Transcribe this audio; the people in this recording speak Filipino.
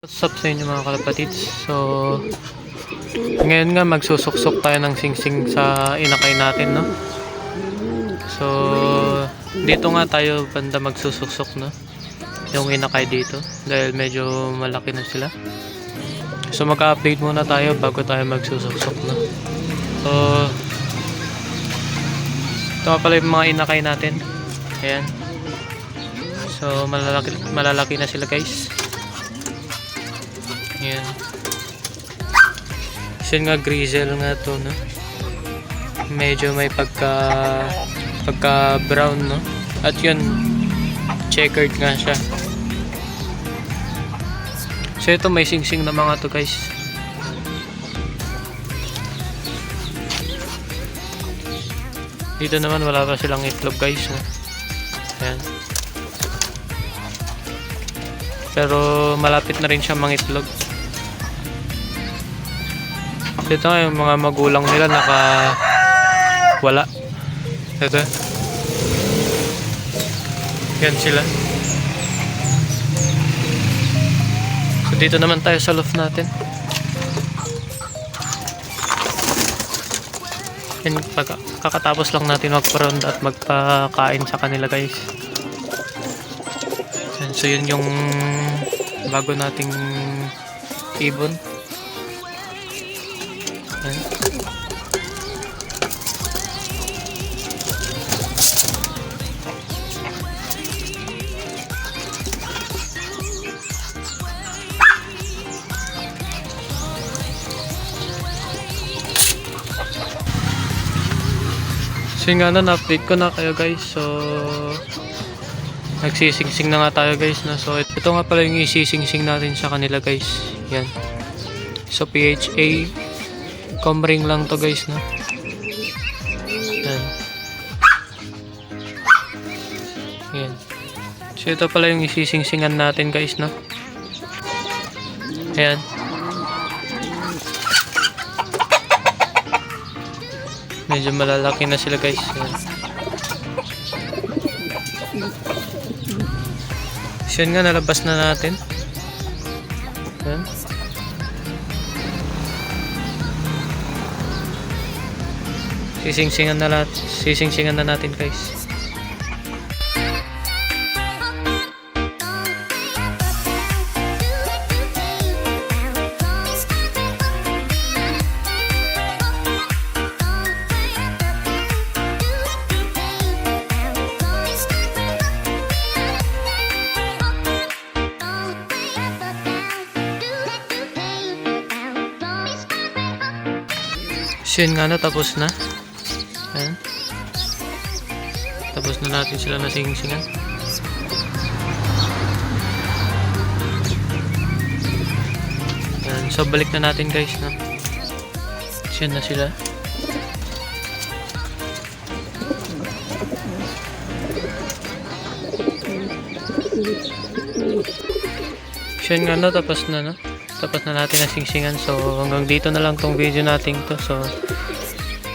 What's up sa inyo mga kalapatids? So, ngayon nga magsusuksok tayo ng singsing sa inakay natin, no? So, dito nga tayo banda magsusuksok, no? Yung inakay dito. Dahil medyo malaki na sila. So, mag-update muna tayo bago tayo magsusuksok, no? So, ito pala yung mga inakay natin. Ayan. So, malalaki, malalaki na sila guys. Yan. Kasi nga grizzle nga to, no? Medyo may pagka pagka brown, no? At yun, checkered nga siya. So ito may singsing na mga to guys. Dito naman wala pa silang itlog guys. No? Ayan. Pero malapit na rin siya mangitlog. Ito nga yung mga magulang nila naka wala. Ito. Yan sila. So dito naman tayo sa loft natin. Yan, pag, kakatapos lang natin magpa-round at magpakain sa kanila guys. Yan, so yun yung bago nating ibon. So yun nga na, na-update ko na kayo guys. So, nagsisingsing na nga tayo guys. No? So, ito nga pala yung isisingsing natin sa kanila guys. Yan. So, PHA. Comring lang to guys. No? Yan. So, ito pala yung isisingsingan natin guys. No? Ayan. Medyo malalaki na sila guys. Yan. So yun nga, nalabas na natin. Yan. Sisingsingan na lahat. Sisingsingan na natin guys. So yun nga na, tapos na. Ayan. Tapos na natin sila nasingsingan. Ayan. So balik na natin guys. No? So yun na sila. So yun nga no, tapos na no. Tapos na natin nasingsingan. So hanggang dito na lang tong video natin to. So